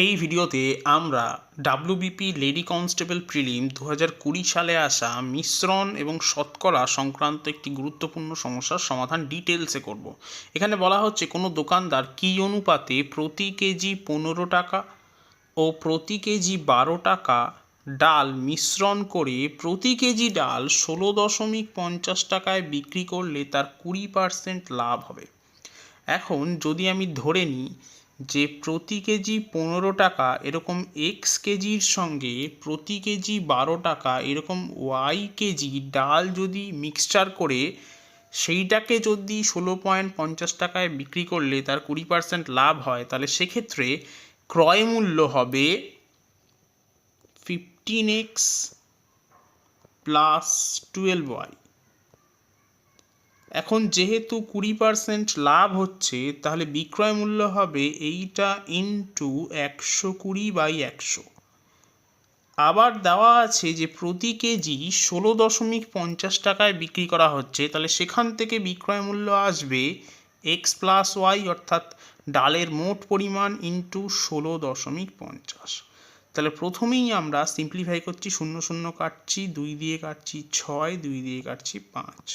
এই ভিডিওতে আমরা ডাব্লিউবিপি লেডি কনস্টেবল প্রিলিম দু হাজার কুড়ি সালে আসা মিশ্রণ এবং শতকরা সংক্রান্ত একটি গুরুত্বপূর্ণ সমস্যার সমাধান ডিটেলসে করব। এখানে বলা হচ্ছে, কোনো দোকানদার কী অনুপাতে প্রতি কেজি পনেরো টাকা ও প্রতি কেজি বারো টাকা ডাল মিশ্রণ করে প্রতি কেজি ডাল ষোলো দশমিক পঞ্চাশ টাকায় বিক্রি করলে তার কুড়ি পার্সেন্ট লাভ হবে। এখন যদি আমি ধরে নিই যে প্রতি কেজি পনেরো টাকা এরকম এক্স কেজির সঙ্গে প্রতি কেজি বারো টাকা এরকম ওয়াই কেজি ডাল যদি মিক্সচার করে, সেইটাকে যদি ষোলো পয়েন্ট পঞ্চাশ টাকায় বিক্রি করলে তার কুড়ি পার্সেন্ট লাভ হয়, তাহলে সেক্ষেত্রে ক্রয় মূল্য হবে fifteen x plus twelve y এখন যেহেতু কুড়ি পার্সেন্ট লাভ হচ্ছে, তাহলে বিক্রয় মূল্য হবে এইটা ইন্টু একশো কুড়ি বাই একশো। আবার দেওয়া আছে যে প্রতি কেজি ষোলো দশমিক পঞ্চাশ টাকায় বিক্রি করা হচ্ছে, তাহলে সেখান থেকে বিক্রয় মূল্য আসবে এক্স প্লাস ওয়াই অর্থাৎ ডালের মোট পরিমাণ ইন্টু ষোলো দশমিক পঞ্চাশ। তাহলে প্রথমেই আমরা সিম্পলিফাই করছি, শূন্য শূন্য কাটছি, দুই দিয়ে কাটছি ছয়, দুই দিয়ে কাটছি পাঁচ।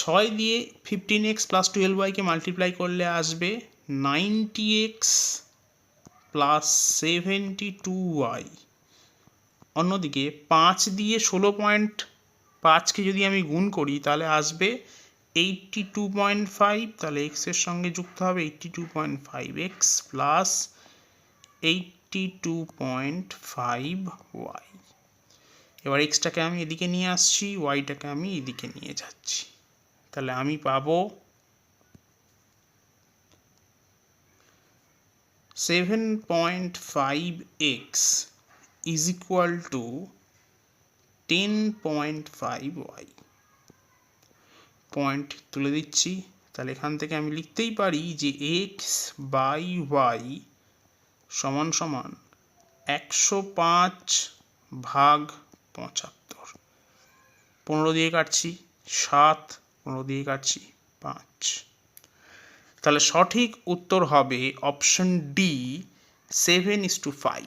ছয় দিয়ে ফিফটিন এক্স প্লাস টুয়েলভ ওয়াইকে মাল্টিপ্লাই করলে আসবে ninety x plus seventy two y অন্যদিকে পাঁচ দিয়ে ষোলো পয়েন্ট পাঁচকে যদি আমি গুণ করি, তাহলে আসবে এইটটি টু পয়েন্ট ফাইভ তাহলে এক্সের সঙ্গে যুক্ত হবে eighty two point five x plus eighty two point five y এবার এক্সটাকে আমি এদিকে নিয়ে আসছি ওয়াইটাকে আমি এদিকে নিয়ে যাচ্ছি। তাহলে আমি পাবো seven point five x is equal to ten point five y point তুলে দিচ্ছি। তাহলে এখান থেকে আমি লিখতেই পারি যে এক্স বাই ওয়াই সমান সমান একশো পাঁচ ভাগ পঁচাত্তর। পনেরো দিয়ে কাটছি, সাত পনেরো দিয়ে কাটছি পাঁচ। তাহলে সঠিক উত্তর হবে option D seven is two five